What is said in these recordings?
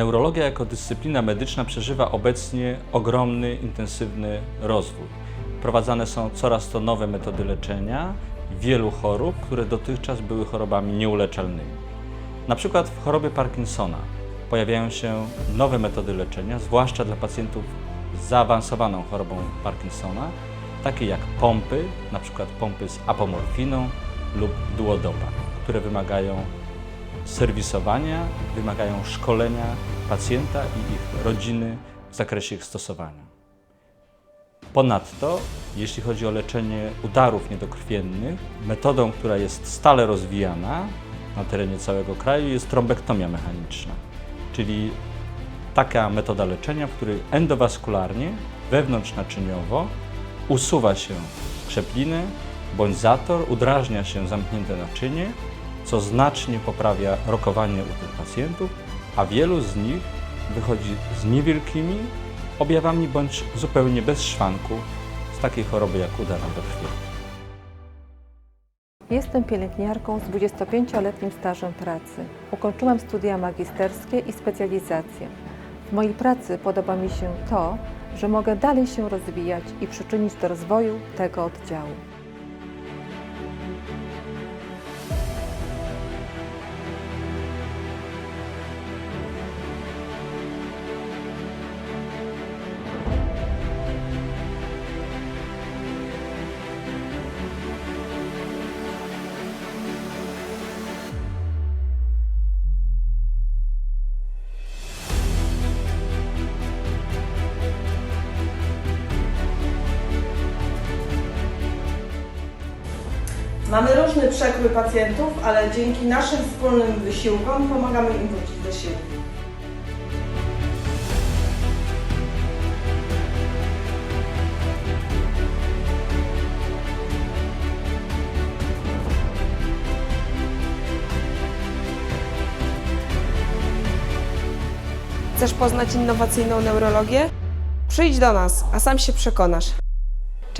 Neurologia jako dyscyplina medyczna przeżywa obecnie ogromny, intensywny rozwój. Wprowadzane są coraz to nowe metody leczenia wielu chorób, które dotychczas były chorobami nieuleczalnymi. Na przykład w chorobie Parkinsona pojawiają się nowe metody leczenia, zwłaszcza dla pacjentów z zaawansowaną chorobą Parkinsona, takie jak pompy, na przykład pompy z apomorfiną lub duodopa, które wymagają serwisowania, wymagają szkolenia pacjenta i ich rodziny w zakresie ich stosowania. Ponadto, jeśli chodzi o leczenie udarów niedokrwiennych, metodą, która jest stale rozwijana na terenie całego kraju jest trombektomia mechaniczna, czyli taka metoda leczenia, w której endowaskularnie, wewnątrznaczyniowo usuwa się krzepliny bądź zator, udrażnia się zamknięte naczynie, co znacznie poprawia rokowanie u tych pacjentów, a wielu z nich wychodzi z niewielkimi objawami bądź zupełnie bez szwanku z takiej choroby jak udar niedokrwienny. Jestem pielęgniarką z 25-letnim stażem pracy. Ukończyłam studia magisterskie i specjalizację. W mojej pracy podoba mi się to, że mogę dalej się rozwijać i przyczynić do rozwoju tego oddziału. Mamy różny przekrój pacjentów, ale dzięki naszym wspólnym wysiłkom pomagamy im wrócić do sił. Chcesz poznać innowacyjną neurologię? Przyjdź do nas, a sam się przekonasz.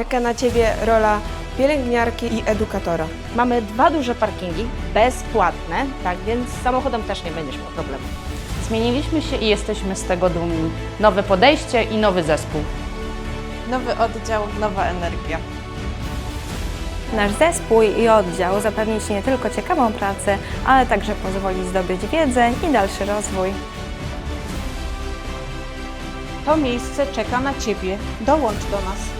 Czeka na Ciebie rola pielęgniarki i edukatora. Mamy dwa duże parkingi, bezpłatne, tak więc z samochodem też nie będziesz miał problemu. Zmieniliśmy się i jesteśmy z tego dumni. Nowe podejście i nowy zespół. Nowy oddział, nowa energia. Nasz zespół i oddział zapewni Ci nie tylko ciekawą pracę, ale także pozwoli zdobyć wiedzę i dalszy rozwój. To miejsce czeka na Ciebie. Dołącz do nas.